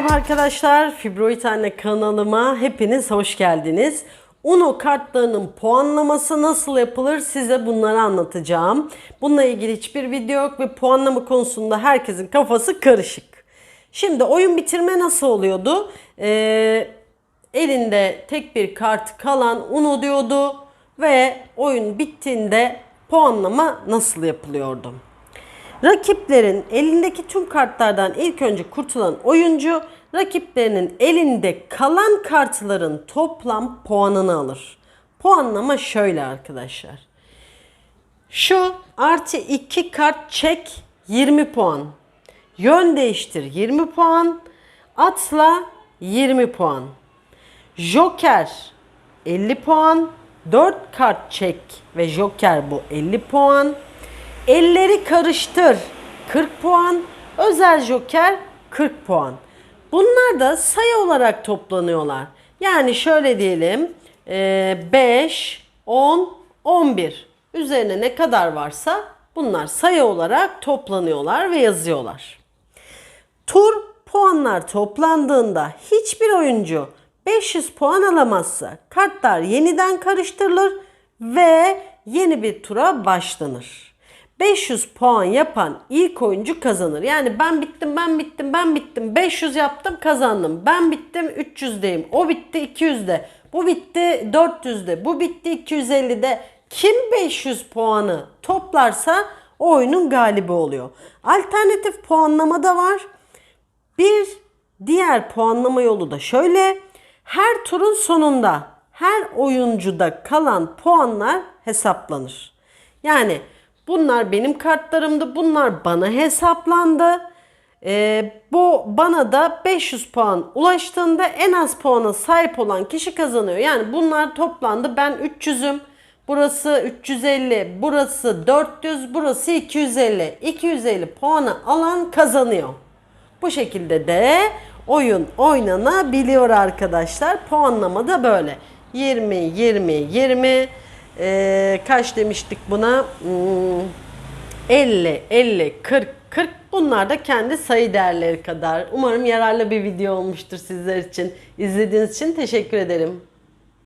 arkadaşlar, Fibroid Anne kanalıma hepiniz hoş geldiniz. Uno kartlarının puanlaması nasıl yapılır size bunları anlatacağım. Bununla ilgili hiçbir video yok ve puanlama konusunda herkesin kafası karışık. Şimdi oyun bitirme nasıl oluyordu? Ee, elinde tek bir kart kalan Uno diyordu ve oyun bittiğinde puanlama nasıl yapılıyordu? Rakiplerin elindeki tüm kartlardan ilk önce kurtulan oyuncu rakiplerinin elinde kalan kartların toplam puanını alır. Puanlama şöyle arkadaşlar. Şu artı 2 kart çek 20 puan. Yön değiştir 20 puan. Atla 20 puan. Joker 50 puan. 4 kart çek ve Joker bu 50 puan. Elleri karıştır 40 puan. Özel Joker 40 puan. Bunlar da sayı olarak toplanıyorlar. Yani şöyle diyelim 5, 10, 11 üzerine ne kadar varsa bunlar sayı olarak toplanıyorlar ve yazıyorlar. Tur puanlar toplandığında hiçbir oyuncu 500 puan alamazsa kartlar yeniden karıştırılır ve yeni bir tura başlanır. 500 puan yapan ilk oyuncu kazanır. Yani ben bittim, ben bittim, ben bittim. 500 yaptım, kazandım. Ben bittim 300'deyim. O bitti 200'de. Bu bitti 400'de. Bu bitti 250'de. Kim 500 puanı toplarsa o oyunun galibi oluyor. Alternatif puanlama da var. Bir diğer puanlama yolu da şöyle. Her turun sonunda her oyuncuda kalan puanlar hesaplanır. Yani bunlar benim kartlarımdı. Bunlar bana hesaplandı. Ee, bu bana da 500 puan ulaştığında en az puana sahip olan kişi kazanıyor. Yani bunlar toplandı. Ben 300'üm. Burası 350, burası 400, burası 250. 250 puanı alan kazanıyor. Bu şekilde de oyun oynanabiliyor arkadaşlar. Puanlama da böyle. 20, 20, 20. Ee, kaç demiştik buna? Hmm, 50, 50, 40, 40. Bunlar da kendi sayı değerleri kadar. Umarım yararlı bir video olmuştur sizler için. İzlediğiniz için teşekkür ederim.